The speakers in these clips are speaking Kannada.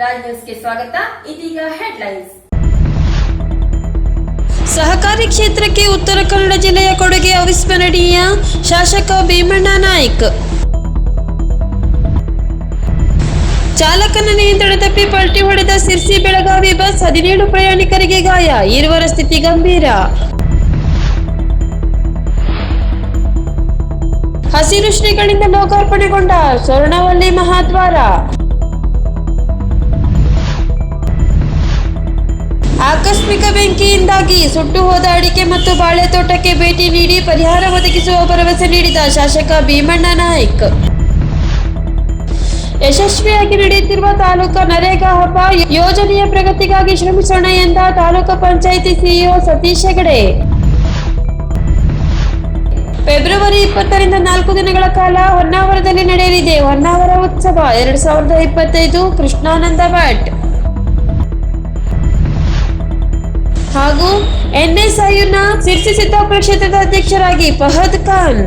ರಾಜ್ ನ್ಯೂಸ್ಗೆ ಸ್ವಾಗತ. ಇದೀಗ ಹೆಡ್ಲೈನ್ಸ್. ಸಹಕಾರಿ ಕ್ಷೇತ್ರಕ್ಕೆ ಉತ್ತರ ಕನ್ನಡ ಜಿಲ್ಲೆಯ ಕೊಡುಗೆ ಅವಿಸ್ಮರಣೀಯ ಶಾಸಕ ಭೀಮಣ್ಣ ನಾಯ್ಕ. ಚಾಲಕನ ನಿಯಂತ್ರಣ ತಪ್ಪಿ ಪಲ್ಟಿ ಹೊಡೆದ ಸಿರ್ಸಿ ಬೆಳಗಾವಿ ಬಸ್ ಹದಿನೇಳು ಪ್ರಯಾಣಿಕರಿಗೆ ಗಾಯ. ಇರುವರ ಸ್ಥಿತಿ ಗಂಭೀರ. ಹಸಿರು ಶ್ರೀಗಳಿಂದ ಲೋಕಾರ್ಪಣೆಗೊಂಡ ಸ್ವರ್ಣವಲ್ಲಿ ಮಹಾದ್ವಾರ. ಬೆಂಕಿಯಿಂದಾಗಿ ಸುಟ್ಟು ಹೋದ ಅಡಿಕೆ ಮತ್ತು ಬಾಳೆ ತೋಟಕ್ಕೆ ಭೇಟಿ ನೀಡಿ ಪರಿಹಾರ ಒದಗಿಸುವ ಭರವಸೆ ನೀಡಿದ ಶಾಸಕ ಭೀಮಣ್ಣ ನಾಯ್ಕ್. ಯಶಸ್ವಿಯಾಗಿ ನಡೆಯುತ್ತಿರುವ ತಾಲೂಕಾ ನರೇಗಾ ಹಬ್ಬ ಯೋಜನೆಯ ಪ್ರಗತಿಗಾಗಿ ಶ್ರಮಿಸೋಣ ಎಂದ ತಾಲೂಕು ಪಂಚಾಯಿತಿ ಸಿಇಒ ಸತೀಶ್ ಹೆಗಡೆ. ಫೆಬ್ರವರಿ ಇಪ್ಪತ್ತರಿಂದ ನಾಲ್ಕು ದಿನಗಳ ಕಾಲ ಹೊನ್ನಾವರದಲ್ಲಿ ನಡೆಯಲಿದೆ. ಹೊನ್ನಾವರ ಉತ್ಸವ ಎರಡ್ ಸಾವಿರದ ಇಪ್ಪತ್ತೈದು ಕೃಷ್ಣಾನಂದ ಭಟ್ ಹಾಗೂ ಎನ್ಎಸ್ಐಯುನ ಸಿರ್ಸಿ ಸಿದ್ದಾಪುರ ಕ್ಷೇತ್ರದ ಅಧ್ಯಕ್ಷರಾಗಿ ಫಹದ್ ಖಾನ್.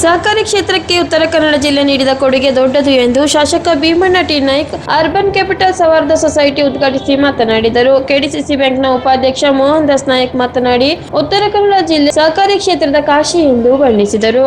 ಸಹಕಾರಿ ಕ್ಷೇತ್ರಕ್ಕೆ ಉತ್ತರ ಕನ್ನಡ ಜಿಲ್ಲೆ ನೀಡಿದ ಕೊಡುಗೆ ದೊಡ್ಡದು ಎಂದು ಶಾಸಕ Bheemanna T Naik, urban capital Souharda society ಉದ್ಘಾಟಿಸಿ ಮಾತನಾಡಿದರು. ಕೆಡಿಸಿಸಿ ಬ್ಯಾಂಕ್ನ ಉಪಾಧ್ಯಕ್ಷ ಮೋಹನ್ ದಾಸ್ ನಾಯಕ್ ಮಾತನಾಡಿ, ಉತ್ತರ ಕನ್ನಡ ಜಿಲ್ಲೆ ಸಹಕಾರಿ ಕ್ಷೇತ್ರದ ಕಾಶಿ ಎಂದು ಬಣ್ಣಿಸಿದರು.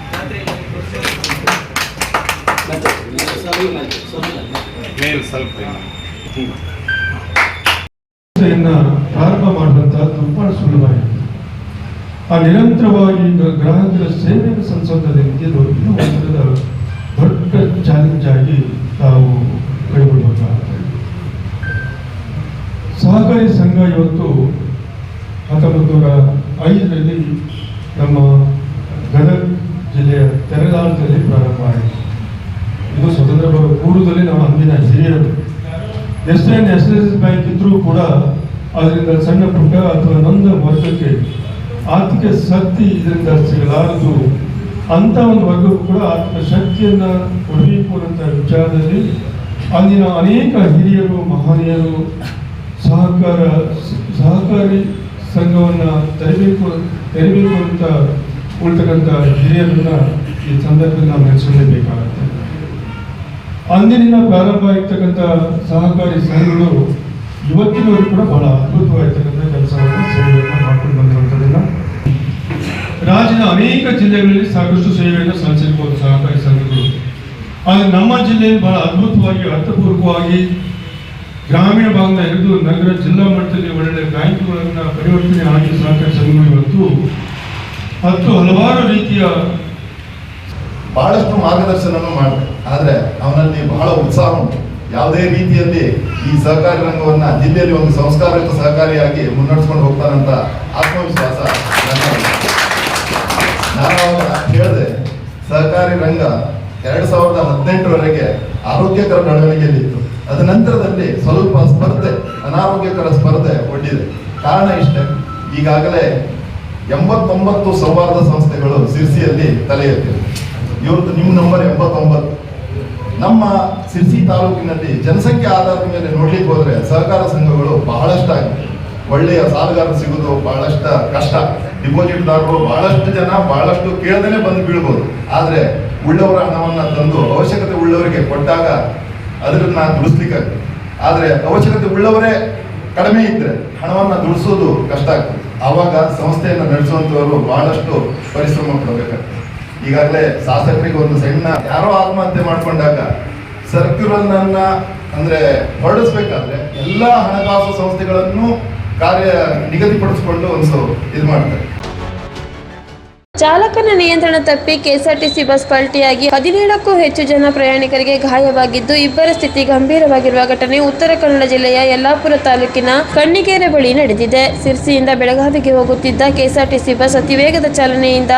ಪ್ರಾರಂಭ ಮಾಡುವಂತಹ ತುಂಬಾ ಸುಲಭವಾಗಿದೆ ಆ ನಿರಂತರವಾಗಿ ಗ್ರಾಹಕರ ಸೇವೆಯನ್ನು ಸಲ್ಲಿಸುವಂಥದ್ದು ರೀತಿಯಲ್ಲಿ ಒಂದು ಥರದ ದೊಡ್ಡ ಚಾಲೆಂಜ್ ಆಗಿ ತಾವು ಕೈಗೊಳ್ಳಬೇಕಾಗ್ತದೆ ಸಹಕಾರಿ ಸಂಘ ಇವತ್ತು ಹತ್ತೊಂಬತ್ತು ನೂರ ಐದರಲ್ಲಿ ನಮ್ಮ ಗದಗ ಜಿಲ್ಲೆಯ ತೆರಗಾಲದಲ್ಲಿ ಪ್ರಾರಂಭ ಆಯಿತು ಇದು ಸ್ವತಂತ್ರ ಬರುವ ಪೂರ್ವದಲ್ಲಿ ನಮ್ಮ ಅಂದಿನ ಹಿರಿಯರು ಎಷ್ಟೇ ನ್ಯಾಷನಲೈಸ್ ಬ್ಯಾಂಕ್ ಇದ್ರೂ ಕೂಡ ಅದರಿಂದ ಸಣ್ಣ ಪುಟ್ಟ ಅಥವಾ ನೊಂದ ವರ್ಗಕ್ಕೆ ಆರ್ಥಿಕ ಶಕ್ತಿ ಇದರಿಂದ ಸಿಗಲಾರದು ಅಂತ ಒಂದು ವರ್ಗಕ್ಕೂ ಕೂಡ ಆರ್ಥಿಕ ಶಕ್ತಿಯನ್ನ ಅನ್ನೋ ವಿಚಾರದಲ್ಲಿ ಅಲ್ಲಿನ ಅನೇಕ ಹಿರಿಯರು, ಮಹನೀಯರು, ಸಹಕಾರ ಸಹಕಾರಿ ಸಂಘವನ್ನ ತೆರಬೇಕು ತೆರಬೇಕು ಅಂತ ಉಳ್ತಕ್ಕಂಥ ಹಿರಿಯರನ್ನ ಈ ಸಂದರ್ಭದಲ್ಲಿ ನಾವು ನೆನೆಸಲೇಬೇಕಾಗುತ್ತೆ ಅಂದಿನಿಂದ ಪ್ರಾರಂಭ ಆಗಿರ್ತಕ್ಕಂಥ ಸಹಕಾರಿ ಸಂಘಗಳು ಇವತ್ತಿನವರೆಗೂ ಕೂಡ ಬಹಳ ಅದ್ಭುತವಾಗಿರ್ತಕ್ಕಂಥ ಕೆಲಸವನ್ನು ಸೇವೆಯನ್ನು ಮಾಡ್ಕೊಂಡು ಬಂದಿರುವಂಥದ್ದನ್ನ ರಾಜ್ಯದ ಅನೇಕ ಜಿಲ್ಲೆಗಳಲ್ಲಿ ಸಾಕಷ್ಟು ಸೇವೆಯನ್ನು ಸಲ್ಲಿಸಿರ್ಬೋದು ಸಹಕಾರಿ ಸಂಘಗಳು. ಆದರೆ ನಮ್ಮ ಜಿಲ್ಲೆಯಲ್ಲಿ ಬಹಳ ಅದ್ಭುತವಾಗಿ, ಅರ್ಥಪೂರ್ವಕವಾಗಿ ಗ್ರಾಮೀಣ ಭಾಗದ ಹಿಡಿದು ನಗರ ಜಿಲ್ಲಾ ಮಟ್ಟದಲ್ಲಿ ಒಳ್ಳೆಯ ಬ್ಯಾಂಕ್ಗಳನ್ನು ಪರಿವರ್ತನೆ ಆಗಿ ಸಹಕಾರಿ ಸಂಘಗಳು ಇವತ್ತು ಹತ್ತು ಹಲವಾರು ರೀತಿಯ ಬಹಳಷ್ಟು ಮಾರ್ಗದರ್ಶನವನ್ನು ಮಾಡಿದೆ ಆದರೆ ಅವನಲ್ಲಿ ಬಹಳ ಉತ್ಸಾಹ ಉಂಟು. ಯಾವುದೇ ರೀತಿಯಲ್ಲಿ ಈ ಸಹಕಾರಿ ರಂಗವನ್ನ ಜಿಲ್ಲೆಯಲ್ಲಿ ಒಂದು ಸಂಸ್ಕಾರಕ ಸಹಕಾರಿಯಾಗಿ ಮುನ್ನಡೆಸ್ಕೊಂಡು ಹೋಗ್ತಾನಂತ ಆತ್ಮವಿಶ್ವಾಸ. ನಾನು ಹೇಳಿದೆ, ಸಹಕಾರಿ ರಂಗ ಎರಡು ಸಾವಿರದ ಹದಿನೆಂಟರವರೆಗೆ ಆರೋಗ್ಯಕರ ಬೆಳವಣಿಗೆಯಲ್ಲಿತ್ತು. ಅದ ನಂತರದಲ್ಲಿ ಸ್ವಲ್ಪ ಸ್ಪರ್ಧೆ, ಅನಾರೋಗ್ಯಕರ ಸ್ಪರ್ಧೆ ಒಡ್ಡಿದೆ. ಕಾರಣ ಇಷ್ಟೇ, ಈಗಾಗಲೇ ಎಂಬತ್ತೊಂಬತ್ತು ಸೌಹಾರ್ದ ಸಂಸ್ಥೆಗಳು ಸಿರ್ಸಿಯಲ್ಲಿ ತಲೆ ಎತ್ತಿವೆ. ಇವತ್ತು ನಿಮ್ಮ ನಂಬರ್ ಎಂಬತ್ತೊಂಬತ್ತು. ನಮ್ಮ ಸಿರ್ಸಿ ತಾಲೂಕಿನಲ್ಲಿ ಜನಸಂಖ್ಯೆ ಆಧಾರದ ಮೇಲೆ ನೋಡ್ಲಿಕ್ಕೆ ಹೋದ್ರೆ ಸಹಕಾರ ಸಂಘಗಳು ಬಹಳಷ್ಟಾಗಿದೆ ಒಳ್ಳೆಯ ಸಾಲಗಾರ ಸಿಗೋದು ಬಹಳಷ್ಟು ಕಷ್ಟ. ಡಿಪಾಸಿಟ್ದಾರರು ಬಹಳಷ್ಟು ಜನ ಬಹಳಷ್ಟು ಕೇಳದೇ ಬಂದು ಬೀಳ್ಬೋದು. ಆದರೆ ಉಳ್ಳವರ ಹಣವನ್ನು ತಂದು ಅವಶ್ಯಕತೆ ಉಳ್ಳವರಿಗೆ ಕೊಟ್ಟಾಗ ಅದನ್ನ ದುಡಿಸ್ಲಿಕ್ಕಾಗ್ತದೆ ಆದರೆ ಅವಶ್ಯಕತೆ ಉಳ್ಳವರೇ ಕಡಿಮೆ ಇದ್ದರೆ ಹಣವನ್ನು ದುಡಿಸೋದು ಕಷ್ಟ ಆಗ್ತದೆ. ಆವಾಗ ಸಂಸ್ಥೆಯನ್ನು ನಡೆಸುವಂಥವರು ಬಹಳಷ್ಟು ಪರಿಶ್ರಮ ಪಡಬೇಕಾಗ್ತದೆ. ಈಗಾಗಲೇ ಶಾಸಕರಿಗೆ ಒಂದು ಸಣ್ಣ ಯಾರೋ ಆತ್ಮಹತ್ಯೆ ಮಾಡ್ಕೊಂಡಾಗ ಸರ್ಕ್ಯುಲರ್ ಅನ್ನ ಅಂದ್ರೆ ಹೊರಡಿಸ್ಬೇಕಾದ್ರೆ ಎಲ್ಲಾ ಹಣಕಾಸು ಸಂಸ್ಥೆಗಳನ್ನು ಕಾರ್ಯ ನಿಗದಿಪಡಿಸಿಕೊಂಡು ಒಂದು ಇದು ಮಾಡ್ತಾರೆ. ಚಾಲಕನ ನಿಯಂತ್ರಣ ತಪ್ಪಿ ಕೆಎಸ್ಆರ್ಟಿಸಿ ಬಸ್ ಪಲ್ಟಿಯಾಗಿ ಹದಿನೇಳಕ್ಕೂ ಹೆಚ್ಚು ಜನ ಪ್ರಯಾಣಿಕರಿಗೆ ಗಾಯವಾಗಿದ್ದು, ಇಬ್ಬರ ಸ್ಥಿತಿ ಗಂಭೀರವಾಗಿರುವ ಘಟನೆ ಉತ್ತರ ಕನ್ನಡ ಜಿಲ್ಲೆಯ ಯಲ್ಲಾಪುರ ತಾಲೂಕಿನ ಕಣ್ಣಿಗೇರೆ ಬಳಿ ನಡೆದಿದೆ. ಸಿರ್ಸಿಯಿಂದ ಬೆಳಗಾವಿಗೆ ಹೋಗುತ್ತಿದ್ದ ಕೆಎಸ್ಆರ್ಟಿಸಿ ಬಸ್ ಅತಿವೇಗದ ಚಾಲನೆಯಿಂದ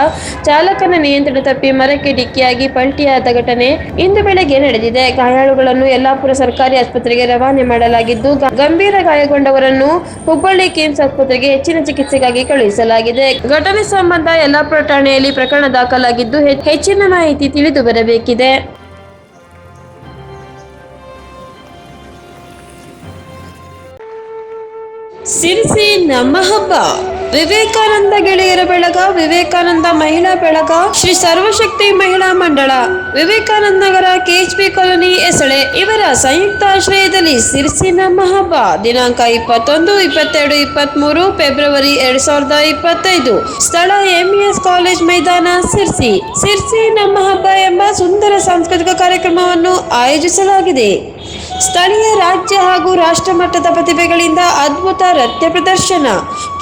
ಚಾಲಕನ ನಿಯಂತ್ರಣ ತಪ್ಪಿ ಮರಕ್ಕೆ ಡಿಕ್ಕಿಯಾಗಿ ಪಲ್ಟಿಯಾದ ಘಟನೆ ಇಂದು ಬೆಳಗ್ಗೆ ನಡೆದಿದೆ. ಗಾಯಾಳುಗಳನ್ನು ಯಲ್ಲಾಪುರ ಸರ್ಕಾರಿ ಆಸ್ಪತ್ರೆಗೆ ರವಾನೆ ಮಾಡಲಾಗಿದ್ದು ಗಂಭೀರ ಗಾಯಗೊಂಡವರನ್ನು ಹುಬ್ಬಳ್ಳಿ ಕಿಮ್ಸ್ ಆಸ್ಪತ್ರೆಗೆ ಹೆಚ್ಚಿನ ಚಿಕಿತ್ಸೆಗಾಗಿ ಕಳುಹಿಸಲಾಗಿದೆ. ಘಟನೆ ಸಂಬಂಧ ಯಲ್ಲಾಪುರ ಠಾಣೆಯಲ್ಲಿ ಪ್ರಕರಣ ದಾಖಲಾಗಿದ್ದು ಹೆಚ್ಚಿನ ಮಾಹಿತಿ ತಿಳಿದು ಬರಬೇಕಿದೆ. ಸಿರಿಸಿ ನಮ್ಮ ಹಬ್ಬ. ವಿವೇಕಾನಂದ ಗೆಳೆಯರ ಬೆಳಗ, ವಿವೇಕಾನಂದ ಮಹಿಳಾ ಬೆಳಗ, ಶ್ರೀ ಸರ್ವಶಕ್ತಿ ಮಹಿಳಾ ಮಂಡಳ ವಿವೇಕಾನಂದ ನಗರ ಕೆಎಚ್ಪಿ ಕಾಲೋನಿ ಎಸಳೆ ಇವರ ಸಂಯುಕ್ತ ಆಶ್ರಯದಲ್ಲಿ ಸಿರಿಸಿ ನಮ್ಮ ಹಬ್ಬ ದಿನಾಂಕ ಇಪ್ಪತ್ತೊಂದು, ಇಪ್ಪತ್ತೆರಡು, ಇಪ್ಪತ್ಮೂರು, ಫೆಬ್ರವರಿ ಎರಡ್ ಸಾವಿರದ ಇಪ್ಪತ್ತೈದು. ಸ್ಥಳ ಎಂಇಎಸ್ ಕಾಲೇಜ್ ಮೈದಾನ, ಸಿರ್ಸಿ. ಸಿರ್ಸಿ ನಮ್ಮ ಹಬ್ಬ ಎಂಬ ಸುಂದರ ಸಾಂಸ್ಕೃತಿಕ ಕಾರ್ಯಕ್ರಮವನ್ನು ಆಯೋಜಿಸಲಾಗಿದೆ. ಸ್ಥಳೀಯ ರಾಜ್ಯ ಹಾಗೂ ರಾಷ್ಟ್ರ ಮಟ್ಟದ ಪ್ರತಿಭೆಗಳಿಂದ ಅದ್ಭುತ ನೃತ್ಯ ಪ್ರದರ್ಶನ.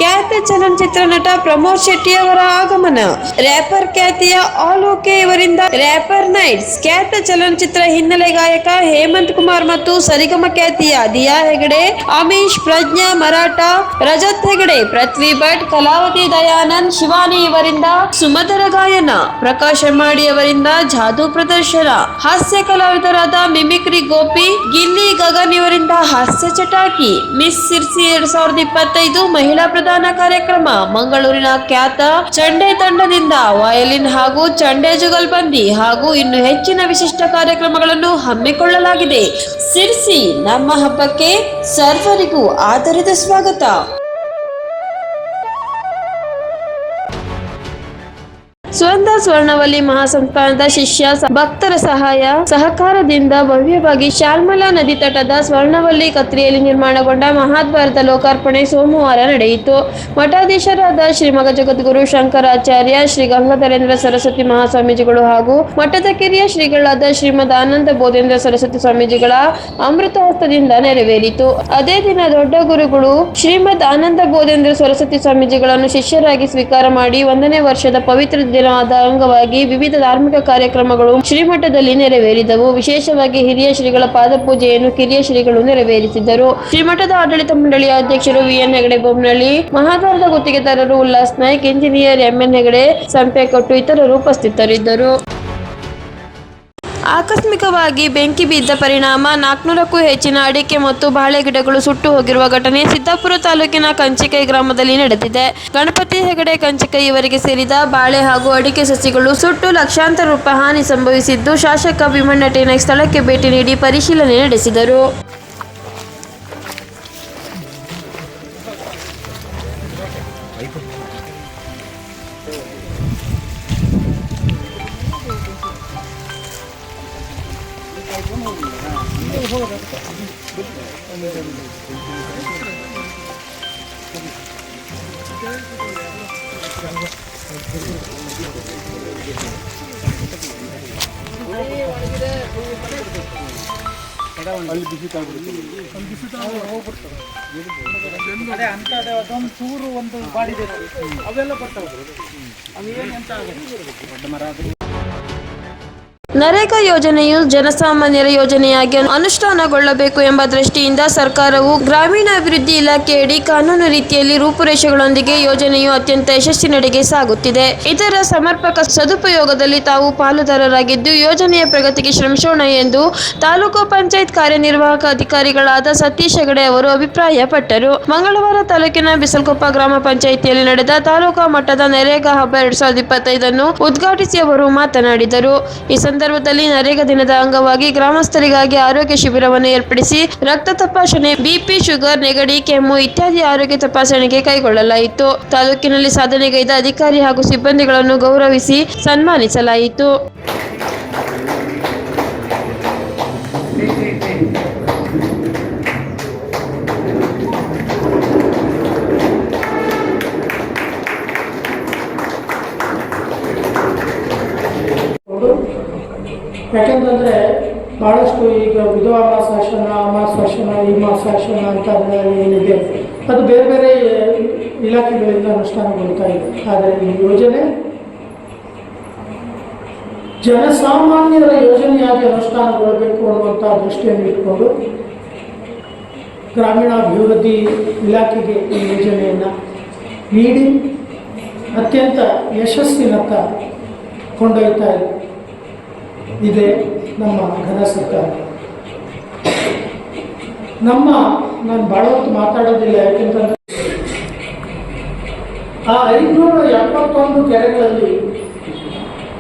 ಖ್ಯಾತ ಚಲನಚಿತ್ರ ನಟ ಪ್ರಮೋದ್ ಶೆಟ್ಟಿ ಅವರ ಆಗಮನ. ರ್ಯಾಪರ್ ಖ್ಯಾತಿಯ ಆಲ್ ಓಕೆ ಇವರಿಂದ ರ್ಯಾಪರ್ ನೈಟ್ಸ್ ಖ್ಯಾತ ಚಲನಚಿತ್ರ ಹಿನ್ನೆಲೆ ಗಾಯಕ ಹೇಮಂತ್ ಕುಮಾರ್ ಮತ್ತು ಸರಿಗಮ ಖ್ಯಾತಿಯ ದಿಯಾ ಹೆಗಡೆ ಅಮೀಶ್ ಪ್ರಜ್ಞಾ, ಮರಾಠ, ರಜತ್ ಹೆಗಡೆ, ಪೃಥ್ವಿ ಭಟ್, ಕಲಾವತಿ ದಯಾನಂದ್, ಶಿವಾನಿ ಇವರಿಂದ ಸುಮಧರ ಗಾಯನ, ಪ್ರಕಾಶ್ ಮಾಡಿ ಅವರಿಂದ ಜಾದು ಪ್ರದರ್ಶನ, ಹಾಸ್ಯ ಕಲಾವಿದರಾದ ಮಿಮಿಕ್ರಿ ಗೋಪಿ, ಗಿಲ್ಲಿ ಗಗನ್ ಇವರಿಂದ ಹಾಸ್ಯ ಚಟಾಕಿ, ಮಿಸ್ ಸಿರ್ಸಿ ಎರಡ್ ಸಾವಿರದ ಇಪ್ಪತ್ತೈದು ಮಹಿಳಾ ಪ್ರಧಾನ ಕಾರ್ಯಕ್ರಮ ಮಂಗಳೂರಿನ ಖ್ಯಾತ ಚಂಡೆ ತಂಡದಿಂದ ವಯಲಿನ್ ಹಾಗೂ ಚಂಡೆ ಜುಗಲ್ಬಂದಿ ಹಾಗೂ ಇನ್ನು ಹೆಚ್ಚಿನ ವಿಶಿಷ್ಟ ಕಾರ್ಯಕ್ರಮಗಳನ್ನು ಹಮ್ಮಿಕೊಳ್ಳಲಾಗಿದೆ. ಸಿರ್ಸಿ ನಮ್ಮ ಹಬ್ಬಕ್ಕೆ ಸರ್ವರಿಗೂ ಆದರದ ಸ್ವಾಗತ. ಸ್ವರ್ಣ ಸ್ವರ್ಣವಲ್ಲಿ ಮಹಾಸಂಸ್ಥಾನದ ಶಿಷ್ಯ ಭಕ್ತರ ಸಹಾಯ, ಸಹಕಾರದಿಂದ ಭವ್ಯವಾಗಿ ಶಾಲ್ಮಲಾ ನದಿ ತಟದ ಸ್ವರ್ಣವಲ್ಲಿ ಕತ್ರಿಯಲ್ಲಿ ನಿರ್ಮಾಣಗೊಂಡ ಮಹಾದ್ವಾರದ ಲೋಕಾರ್ಪಣೆ ಸೋಮವಾರ ನಡೆಯಿತು. ಮಠಾಧೀಶರಾದ ಶ್ರೀಮಗ ಜಗದ್ಗುರು ಶಂಕರಾಚಾರ್ಯ, ಶ್ರೀ ಗಂಗಾಧರೇಂದ್ರ ಸರಸ್ವತಿ ಮಹಾಸ್ವಾಮೀಜಿಗಳು ಹಾಗೂ ಮಠದ ಕಿರಿಯ ಶ್ರೀಗಳಾದ ಶ್ರೀಮದ್ ಆನಂದ ಬೋಧೇಂದ್ರ ಸರಸ್ವತಿ ಸ್ವಾಮೀಜಿಗಳ ಅಮೃತ ಹಸ್ತದಿಂದ ನೆರವೇರಿತು. ಅದೇ ದಿನ ದೊಡ್ಡ ಗುರುಗಳು ಶ್ರೀಮದ್ ಆನಂದ ಬೋಧೇಂದ್ರ ಸರಸ್ವತಿ ಸ್ವಾಮೀಜಿಗಳನ್ನು ಶಿಷ್ಯರಾಗಿ ಸ್ವೀಕಾರ ಮಾಡಿ ಒಂದನೇ ವರ್ಷದ ಪವಿತ್ರ ದಿನವಾದ ಅಂಗವಾಗಿ ವಿವಿಧ ಧಾರ್ಮಿಕ ಕಾರ್ಯಕ್ರಮಗಳು ಶ್ರೀಮಠದಲ್ಲಿ ನೆರವೇರಿದವು. ವಿಶೇಷವಾಗಿ ಹಿರಿಯ ಶ್ರೀಗಳ ಪಾದಪೂಜೆಯನ್ನು ಕಿರಿಯ ಶ್ರೀಗಳು ನೆರವೇರಿಸಿದ್ದರು ಶ್ರೀಮಠದ ಆಡಳಿತ ಮಂಡಳಿಯ ಅಧ್ಯಕ್ಷರು ವಿ. ಎನ್. ಹೆಗಡೆ ಬೊಮ್ಮನಳ್ಳಿ ಮಹಾದ್ವಾರದ ಗುತ್ತಿಗೆದಾರರು Ullas Naik engineer M. N. Hegde Sampekottu ಇತರರು ಉಪಸ್ಥಿತರಿದ್ದರು. ಆಕಸ್ಮಿಕವಾಗಿ ಬೆಂಕಿ ಬಿದ್ದ ಪರಿಣಾಮ ನಾಲ್ಕುನೂರಕ್ಕೂ ಹೆಚ್ಚಿನ ಅಡಿಕೆ ಮತ್ತು ಬಾಳೆ ಗಿಡಗಳು ಸುಟ್ಟು ಹೋಗಿರುವ ಘಟನೆ ಸಿದ್ದಾಪುರ ತಾಲೂಕಿನ ಕಂಚಿಕೈ ಗ್ರಾಮದಲ್ಲಿ ನಡೆದಿದೆ. ಗಣಪತಿ ಹೆಗಡೆ ಕಂಚಿಕೈ ಇವರಿಗೆ ಸೇರಿದ ಬಾಳೆ ಹಾಗೂ ಅಡಿಕೆ ಸಸಿಗಳು ಸುಟ್ಟು ಲಕ್ಷಾಂತರ ರೂಪಾಯಿ ಹಾನಿ ಸಂಭವಿಸಿದ್ದು ಶಾಸಕ ಭೀಮಣ್ಣ ಸ್ಥಳಕ್ಕೆ ಭೇಟಿ ನೀಡಿ ಪರಿಶೀಲನೆ ನಡೆಸಿದರು. ಅದೇ ಅಂತ ಅದೊಂದು ಚೂರು ಒಂದು ಬಾಡಿದೆ ಅವೆಲ್ಲ ಬರ್ತಾವೆ ಅವೇನು ಎಂತ ಆಗುತ್ತೆ ದೊಡ್ಡ ಮರ ಅದು ನರೇಗಾ ಯೋಜನೆಯು ಜನಸಾಮಾನ್ಯರ ಯೋಜನೆಯಾಗಿ ಅನುಷ್ಠಾನಗೊಳ್ಳಬೇಕು ಎಂಬ ದೃಷ್ಟಿಯಿಂದ ಸರ್ಕಾರವು ಗ್ರಾಮೀಣಾಭಿವೃದ್ಧಿ ಇಲಾಖೆಯಡಿ ಕಾನೂನು ರೀತಿಯಲ್ಲಿ ರೂಪುರೇಷೆಗಳೊಂದಿಗೆ ಯೋಜನೆಯು ಅತ್ಯಂತ ಯಶಸ್ಸಿನಡೆಗೆ ಸಾಗುತ್ತಿದೆ. ಇದರ ಸಮರ್ಪಕ ಸದುಪಯೋಗದಲ್ಲಿ ತಾವು ಪಾಲುದಾರರಾಗಿದ್ದು, ಯೋಜನೆಯ ಪ್ರಗತಿಗೆ ಶ್ರಮಿಸೋಣ ಎಂದು ತಾಲೂಕು ಪಂಚಾಯತ್ ಕಾರ್ಯನಿರ್ವಾಹಕ ಅಧಿಕಾರಿಗಳಾದ ಸತೀಶ್ ಹೆಗಡೆ ಅವರು ಅಭಿಪ್ರಾಯಪಟ್ಟರು. ಮಂಗಳವಾರ ತಾಲೂಕಿನ ಬಿಸಲ್ಕೊಪ್ಪ ಗ್ರಾಮ ಪಂಚಾಯಿತಿಯಲ್ಲಿ ನಡೆದ ತಾಲೂಕಾ ಮಟ್ಟದ ನರೇಗಾ ಹಬ್ಬ ಎರಡ್ ಸಾವಿರದ ಇಪ್ಪತ್ತೈದನ್ನು ಉದ್ಘಾಟಿಸಿ ಅವರು ಮಾತನಾಡಿದರು. ಈ ಸಂದರ್ಭದಲ್ಲಿ ನರೇಗಾ ದಿನದ ಅಂಗವಾಗಿ ಗ್ರಾಮಸ್ಥರಿಗಾಗಿ ಆರೋಗ್ಯ ಶಿಬಿರವನ್ನು ಏರ್ಪಡಿಸಿ ರಕ್ತ ತಪಾಸಣೆ ಬಿಪಿ ಶುಗರ್, ನೆಗಡಿ, ಕೆಮ್ಮು ಇತ್ಯಾದಿ ಆರೋಗ್ಯ ತಪಾಸಣೆಗೆ ಕೈಗೊಳ್ಳಲಾಯಿತು. ತಾಲೂಕಿನಲ್ಲಿ ಸಾಧನೆಗೈದ ಅಧಿಕಾರಿ ಹಾಗೂ ಸಿಬ್ಬಂದಿಗಳನ್ನು ಗೌರವಿಸಿ ಸನ್ಮಾನಿಸಲಾಯಿತು. ಯಾಕೆಂತಂದರೆ ಭಾಳಷ್ಟು ಈಗ ವಿಧವಾ ಮಾಸಾಶನ, ಅಮಾಸಾಶನ, ಈ ಮಾಸಾಶನ ಅಂತ ಏನಿದೆ, ಅದು ಬೇರೆ ಬೇರೆ ಇಲಾಖೆಗಳಿಂದ ಅನುಷ್ಠಾನಗೊಳ್ತಾ ಇದೆ. ಆದರೆ ಈ ಯೋಜನೆ ಜನಸಾಮಾನ್ಯರ ಯೋಜನೆಯಾಗಿ ಅನುಷ್ಠಾನಗೊಳ್ಳಬೇಕು ಅನ್ನುವಂಥ ದೃಷ್ಟಿಯನ್ನು ಇಟ್ಕೊಂಡು ಗ್ರಾಮೀಣಾಭಿವೃದ್ಧಿ ಇಲಾಖೆಗೆ ಈ ಯೋಜನೆಯನ್ನು ನೀಡಿ, ಅತ್ಯಂತ ಯಶಸ್ಸಿನತ್ತ ಕೊಂಡೊಯ್ತಾ ಇದೆ. ನಮ್ಮ ಘನ ಸರ್ಕಾರ. ನಮ್ಮ, ನಾನು ಭಾಳ ಹೊತ್ತು ಮಾತಾಡೋದಿಲ್ಲ ಯಾಕೆಂತಂದ್ರೆ ಆ ಐನೂರ ಎಪ್ಪತ್ತೊಂದು ಕೆರೆಗಳಲ್ಲಿ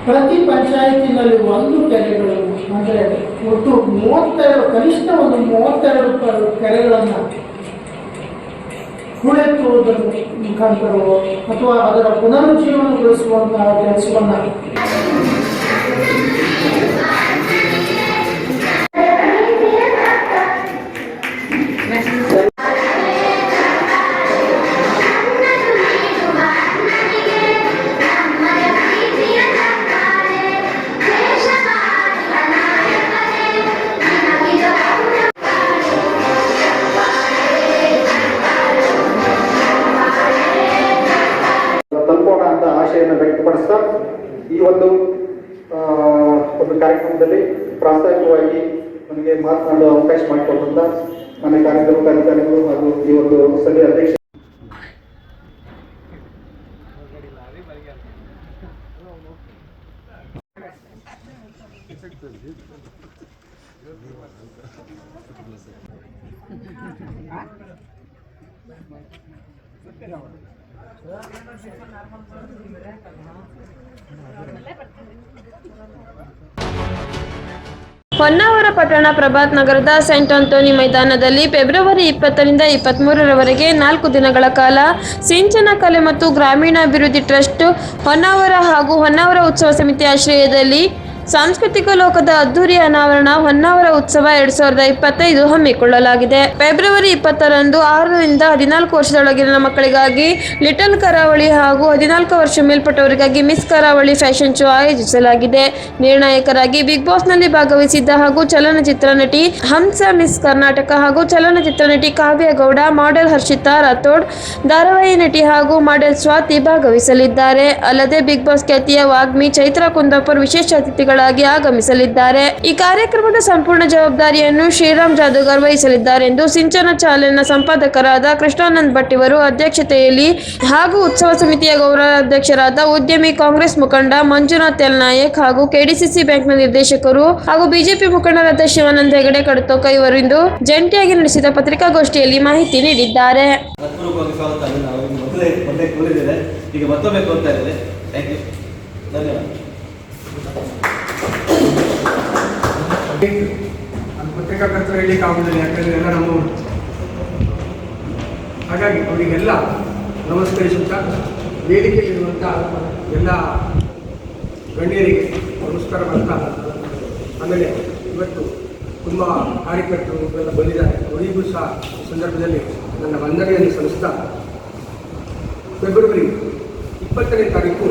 ಪ್ರತಿ ಪಂಚಾಯತಿನಲ್ಲಿ ಒಂದು ಕೆರೆಗಳು, ಅಂದರೆ ಒಟ್ಟು ಮೂವತ್ತೆರಡು, ಕನಿಷ್ಠ ಒಂದು ಮೂವತ್ತೆರಡು ಕೆರೆಗಳನ್ನು ಹೂಳೆತ್ತುವುದರ ಮುಖಾಂತರವೋ ಅಥವಾ ಅದರ ಪುನರುಜ್ಜೀವನಗೊಳಿಸುವಂತಹ ಕೆಲಸವನ್ನು ಹೊನ್ನಾವರ ಪಟ್ಟಣ ಪ್ರಭಾತ್ ನಗರದ ಸೆಂಟ್ ಆಂಟೋನಿ ಮೈದಾನದಲ್ಲಿ ಫೆಬ್ರವರಿ ಇಪ್ಪತ್ತರಿಂದ ಇಪ್ಪತ್ತ್ಮೂರರವರೆಗೆ ನಾಲ್ಕು ದಿನಗಳ ಕಾಲ ಸಿಂಚನ ಕಲೆ ಮತ್ತು ಗ್ರಾಮೀಣಾಭಿವೃದ್ಧಿ ಟ್ರಸ್ಟ್ ಹೊನ್ನಾವರ ಹಾಗೂ ಹೊನ್ನಾವರ ಉತ್ಸವ ಸಮಿತಿ ಆಶ್ರಯದಲ್ಲಿ ಸಾಂಸ್ಕೃತಿಕ ಲೋಕದ ಅದ್ದೂರಿ ಅನಾವರಣ ಹೊನ್ನಾವರ ಉತ್ಸವ ಎರಡ್ ಸಾವಿರದ ಇಪ್ಪತ್ತೈದು ಹಮ್ಮಿಕೊಳ್ಳಲಾಗಿದೆ. ಫೆಬ್ರವರಿ ಇಪ್ಪತ್ತರಂದು ಆರರಿಂದ ಹದಿನಾಲ್ಕು ವರ್ಷದೊಳಗಿನ ಮಕ್ಕಳಿಗಾಗಿ ಲಿಟಲ್ ಕರಾವಳಿ ಹಾಗೂ ಹದಿನಾಲ್ಕು ವರ್ಷ ಮೇಲ್ಪಟ್ಟವರಿಗಾಗಿ ಮಿಸ್ ಕರಾವಳಿ ಫ್ಯಾಷನ್ ಶೋ ಆಯೋಜಿಸಲಾಗಿದೆ. ನಿರ್ಣಾಯಕರಾಗಿ ಬಿಗ್ ಬಾಸ್ನಲ್ಲಿ ಭಾಗವಹಿಸಿದ್ದ ಹಾಗೂ ಚಲನಚಿತ್ರ ನಟಿ ಹಂಸ ಮಿಸ್ ಕರ್ನಾಟಕ ಹಾಗೂ ಚಲನಚಿತ್ರ ನಟಿ ಕಾವ್ಯ ಗೌಡ ಮಾಡೆಲ್ ಹರ್ಷಿತಾ ರಾಥೋಡ್, ಧಾರಾವಾಹಿ ನಟಿ ಹಾಗೂ ಮಾಡೆಲ್ ಸ್ವಾತಿ ಭಾಗವಹಿಸಲಿದ್ದಾರೆ. ಅಲ್ಲದೆ ಬಿಗ್ ಬಾಸ್ ಖ್ಯಾತಿಯ ವಾಗ್ಮಿ ಚೈತ್ರ ಕುಂದಾಪುರ್ ವಿಶೇಷ ಅತಿಥಿಗಳಾಗಿ ಆಗಮಿಸಲಿದ್ದಾರೆ. ಈ ಕಾರ್ಯಕ್ರಮದ ಸಂಪೂರ್ಣ ಜವಾಬ್ದಾರಿಯನ್ನು ಶ್ರೀರಾಮ್ ಜಾದೂಗರ್ ವಹಿಸಲಿದ್ದಾರೆ ಎಂದು ಸಿಂಚನ ಚಾಲನ ಸಂಪಾದಕರಾದ ಕೃಷ್ಣಾನಂದ್ ಭಟ್ ಇವರು ಅಧ್ಯಕ್ಷತೆಯಲ್ಲಿ ಹಾಗೂ ಉತ್ಸವ ಸಮಿತಿಯ ಗೌರವಾಧ್ಯಕ್ಷರಾದ ಉದ್ಯಮಿ ಕಾಂಗ್ರೆಸ್ ಮುಖಂಡ ಮಂಜುನಾಥ್ ಎಲ್ ನಾಯಕ್ ಹಾಗೂ ಕೆಡಿಸಿಸಿ ಬ್ಯಾಂಕ್ನ ನಿರ್ದೇಶಕರು ಹಾಗೂ ಬಿಜೆಪಿ ಮುಖಂಡರಾದ ಶಿವಾನಂದ ಹೆಗಡೆ, ಕಡತೋಕ ಇವರಿಂದು ಜಂಟಿಯಾಗಿ ನಡೆಸಿದ ಪತ್ರಿಕಾಗೋಷ್ಠಿಯಲ್ಲಿ ಮಾಹಿತಿ ನೀಡಿದ್ದಾರೆ. ಈಗ ಮತ್ತೊಮ್ಮೆ ಇದ್ದೇನೆ. ಥ್ಯಾಂಕ್ ಯು ಧನ್ಯವಾದ. ಅದು ಪತ್ರಿಕಾಕರ್ತರು ಹೇಳಲಿಕ್ಕೆ ಆಗುದಿಲ್ಲ, ಯಾಕಂದರೆ ಎಲ್ಲ ನಮ್ಮ ಹಾಗಾಗಿ ಅವರಿಗೆಲ್ಲ ನಮಸ್ಕರಿಸುತ್ತಾ ವೇದಿಕೆಯಲ್ಲಿರುವಂಥ ಎಲ್ಲ ಗಣ್ಯರಿಗೆ ನಮಸ್ಕಾರ ಬರ್ತಾ ಆಮೇಲೆ ಇವತ್ತು ತುಂಬ ಕಾರ್ಯಕರ್ತರು ಎಲ್ಲ ಬಂದಿದ್ದಾರೆ. ಅವರಿಗೂ ಸಹ ಈ ಸಂದರ್ಭದಲ್ಲಿ ನನ್ನ ವಂದನೆಯನ್ನು ಸಲ್ಲಿಸ್ತಾ, ಫೆಬ್ರವರಿ ಇಪ್ಪತ್ತನೇ ತಾರೀಕು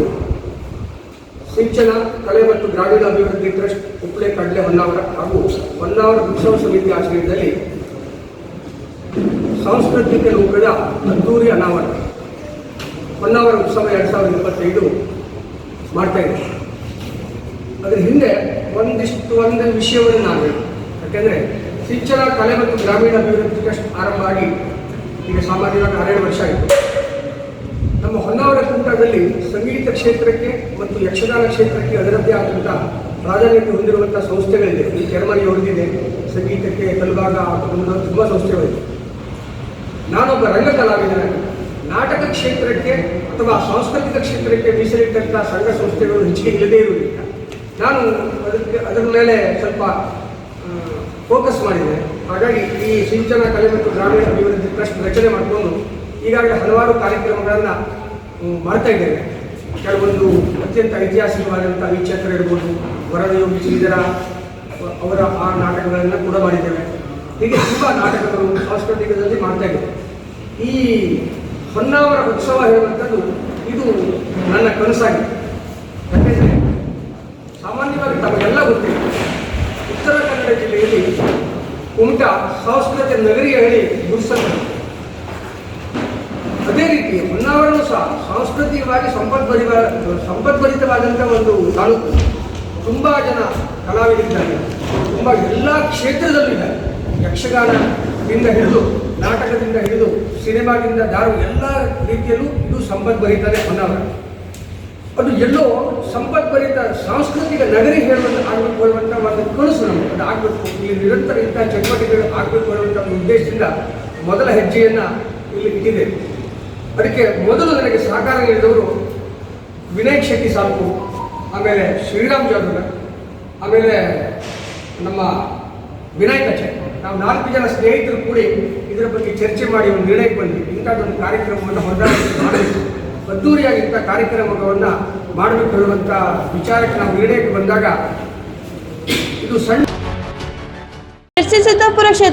ಸಿಂಚನ ಕಲೆ ಮತ್ತು ಗ್ರಾಮೀಣ ಅಭಿವೃದ್ಧಿ ಟ್ರಸ್ಟ್ ಉಪ್ಳೆ ಕಡಲೆ ಹೊನ್ನಾವರ ಹಾಗೂ ಹೊನ್ನಾವರ ಉತ್ಸವ ಸಮಿತಿ ಆಶ್ರಯದಲ್ಲಿ ಸಾಂಸ್ಕೃತಿಕ ರೂಪದ ಅದ್ದೂರಿ ಅನಾವರಣ. ಹೊನ್ನಾವರ ಉತ್ಸವ ಎರಡು ಸಾವಿರದ ಇಪ್ಪತ್ತೈದು ಮಾಡ್ತಾ ಇದ್ದೀವಿ ಅದರ ಹಿಂದೆ ಒಂದಿಷ್ಟು, ಒಂದು ವಿಷಯವನ್ನು ನಾನು. ಯಾಕೆಂದರೆ ಶಿಕ್ಷಣ ಕಲೆ ಮತ್ತು ಗ್ರಾಮೀಣ ಅಭಿವೃದ್ಧಿ ಆರಂಭ ಆಗಿ ಈಗ ಸಾಮಾನ್ಯವಾಗಿ ಹನ್ನೆರಡು ವರ್ಷ ಆಯಿತು. ನಮ್ಮ ಹೊನ್ನಾವರ ಕೂಟದಲ್ಲಿ ಸಂಗೀತ ಕ್ಷೇತ್ರಕ್ಕೆ ಮತ್ತು ಯಕ್ಷಗಾನ ಕ್ಷೇತ್ರಕ್ಕೆ ಅದರದ್ದೇ ಆದಂಥ ಪ್ರಾಧಾನ್ಯತೆ ಹೊಂದಿರುವಂಥ ಸಂಸ್ಥೆಗಳಿದೆ. ಈ ಜರ್ಮನಿ ಹೊಡೆದಿದೆ ಸಂಗೀತಕ್ಕೆ ಹಾಕುವಂಥ ತುಂಬ ಸಂಸ್ಥೆಗಳಿದೆ. ನಾನೊಬ್ಬ ರಂಗ ಕಲಾವಿದನಾಗಿ, ನಾಟಕ ಕ್ಷೇತ್ರಕ್ಕೆ ಅಥವಾ ಸಾಂಸ್ಕೃತಿಕ ಕ್ಷೇತ್ರಕ್ಕೆ ಮೀಸಲಿಟ್ಟಂಥ ಸಂಘ ಸಂಸ್ಥೆಗಳು ಹೆಚ್ಚಿಗೆ ಇಲ್ಲದೇ ಇರುವುದಿಲ್ಲ. ನಾನು ಅದಕ್ಕೆ, ಅದರ ಮೇಲೆ ಸ್ವಲ್ಪ ಫೋಕಸ್ ಮಾಡಿದೆ. ಹಾಗಾಗಿ ಈ ಸಿಂಚನ ಕಲೆ ಮತ್ತು ಗ್ರಾಮೀಣ ಅಭಿವೃದ್ಧಿ ಟ್ರಸ್ಟ್ ರಚನೆ ಮಾಡಿಕೊಂಡು ಈಗಾಗಲೇ ಹಲವಾರು ಕಾರ್ಯಕ್ರಮಗಳನ್ನು ಮಾಡ್ತಾ ಇದ್ದೇವೆ ಕೆಲವೊಂದು ಅತ್ಯಂತ ಐತಿಹಾಸಿಕವಾದಂಥ ಕ್ಷೇತ್ರ ಇರ್ಬೋದು ವರದಯೋಗಿ ಶ್ರೀಧರ ಅವರ ಆ ನಾಟಕಗಳನ್ನು ಕೂಡ ಮಾಡಿದ್ದೇವೆ. ಹೀಗೆ ತುಂಬ ನಾಟಕಗಳು ಸಾಂಸ್ಕೃತಿಕದಲ್ಲಿ ಮಾಡ್ತಾ ಇದ್ದೇವೆ. ಈ ಹೊನ್ನಾವರ ಉತ್ಸವ ಹೇಳುವಂಥದ್ದು ಇದು ನನ್ನ ಕನಸಾಗಿದೆ. ಯಾಕೆಂದರೆ ಸಾಮಾನ್ಯವಾಗಿ ತಮಗೆಲ್ಲ ಗೊತ್ತಿದೆ. ಉತ್ತರ ಕನ್ನಡ ಜಿಲ್ಲೆಯಲ್ಲಿ ಕುಮಟ ಸಾಂಸ್ಕೃತಿಕ ನಗರಿಯ ಹೇಳಿ ಗುರುಸಂಗ ಅದೇ ರೀತಿ ಹೊನ್ನಾವರನು ಸಹ ಸಾಂಸ್ಕೃತಿಕವಾಗಿ ಸಂಪದ್ಭರಿತ ಸಂಪದ್ಭರಿತವಾದಂಥ ಒಂದು ತಾಲೂಕು. ತುಂಬ ಜನ ಕಲಾವಿದರಿದ್ದಾರೆ. ತುಂಬ ಎಲ್ಲ ಕ್ಷೇತ್ರದಲ್ಲೂ ಇದ್ದಾರೆ ಯಕ್ಷಗಾನದಿಂದ ಹಿಡಿದು, ನಾಟಕದಿಂದ ಹಿಡಿದು, ಸಿನಿಮಾದಿಂದ ದಾರು ಎಲ್ಲ ರೀತಿಯಲ್ಲೂ ಇದು ಸಂಪದ್ಭರಿತನೇ ಹೊನ್ನಾವರ ಅದು ಎಲ್ಲೋ ಸಂಪದ್ಭರಿತ ಸಾಂಸ್ಕೃತಿಕ ನಗರಿ ಹೇಳುವಂಥ ಆಗಬೇಕು ಹೇಳುವಂಥ ಒಂದು ಕನಸು ನಮಗೆ. ಅದು ಆಗಬೇಕು ಇಲ್ಲಿ ನಿರಂತರ ಇಂಥ ಚಟುವಟಿಕೆಗಳು ಆಗಬೇಕು ಹೇಳುವಂಥ ಒಂದು ಉದ್ದೇಶದಿಂದ ಮೊದಲ ಹೆಜ್ಜೆಯನ್ನು ಇಲ್ಲಿ ಇಟ್ಟಿದೆ ಅದಕ್ಕೆ ಮೊದಲು ನನಗೆ ಸಹಕಾರ ನೀಡಿದವರು ವಿನಯ್ ಶೆಟ್ಟಿ ಸಾಲ್ಕು ಆಮೇಲೆ ಶ್ರೀರಾಮ್ ಜಾಧವ್ ಆಮೇಲೆ ನಮ್ಮ ವಿನಾಯಕ ಅಚ್ಚೆ ನಾವು ನಾಲ್ಕು ಜನ ಸ್ನೇಹಿತರು ಕೂಡಿ ಇದರ ಬಗ್ಗೆ ಚರ್ಚೆ ಮಾಡಿ ಒಂದು ನಿರ್ಣಯಕ್ಕೆ ಬಂದ್ವಿ. ಇಂಥದ್ದೊಂದು ಕಾರ್ಯಕ್ರಮವನ್ನು ಹೊಂದಾಣಿಕೆ ಮಾಡಬೇಕು. ಅದ್ದೂರಿಯಾಗಿ ಇಂಥ ಕಾರ್ಯಕ್ರಮವನ್ನು ಮಾಡಬೇಕು ಹೇಳುವಂಥ ವಿಚಾರಕ್ಕೆ ನಾವು ನಿರ್ಣಯಕ್ಕೆ ಬಂದಾಗ ಇದು ಸಣ್ಣ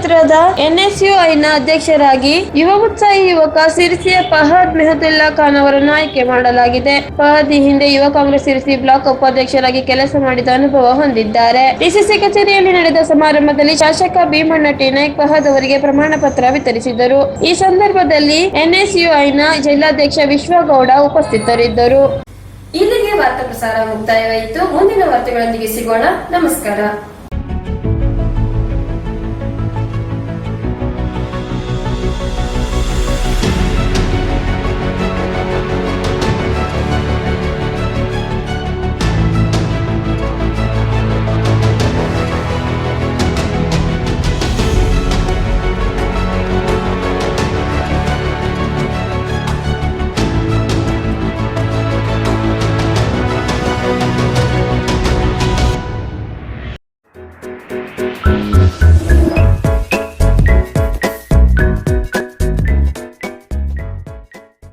ಕ್ಷೇತ್ರದ ಎನ್ಎಸ್ಯುಐನ ಅಧ್ಯಕ್ಷರಾಗಿ ಯುವ ಉತ್ಸಾಹಿ ಯುವಕ ಸಿರಿಸಿಯ ಫಹದ್ ಮೆಹದುಲ್ಲಾ ಖಾನ್ ಅವರನ್ನು ಆಯ್ಕೆ ಮಾಡಲಾಗಿದೆ. ಫಹದ್ ಈ ಹಿಂದೆ ಯುವ ಕಾಂಗ್ರೆಸ್ ಸಿರಿಸಿ ಬ್ಲಾಕ್ ಉಪಾಧ್ಯಕ್ಷರಾಗಿ ಕೆಲಸ ಮಾಡಿದ ಅನುಭವ ಹೊಂದಿದ್ದಾರೆ. ಡಿಸಿಸಿ ಕಚೇರಿಯಲ್ಲಿ ನಡೆದ ಸಮಾರಂಭದಲ್ಲಿ ಶಾಸಕ ಭೀಮಣ್ಣ ಟಿ ನಾಯ್ಕ್ ಫಹದ್ ಅವರಿಗೆ ಪ್ರಮಾಣ ಪತ್ರ ವಿತರಿಸಿದರು. ಈ ಸಂದರ್ಭದಲ್ಲಿ ಎನ್ಎಸ್ಯುಐನ ಜಿಲ್ಲಾಧ್ಯಕ್ಷ ವಿಶ್ವಗೌಡ ಉಪಸ್ಥಿತರಿದ್ದರು. ಇಲ್ಲಿಗೆ ವಾರ್ತಾ ಪ್ರಸಾರ ಮುಕ್ತಾಯವಾಯಿತು. ಮುಂದಿನ ವಾರ್ತೆಗಳೊಂದಿಗೆ ಸಿಗೋಣ. ನಮಸ್ಕಾರ.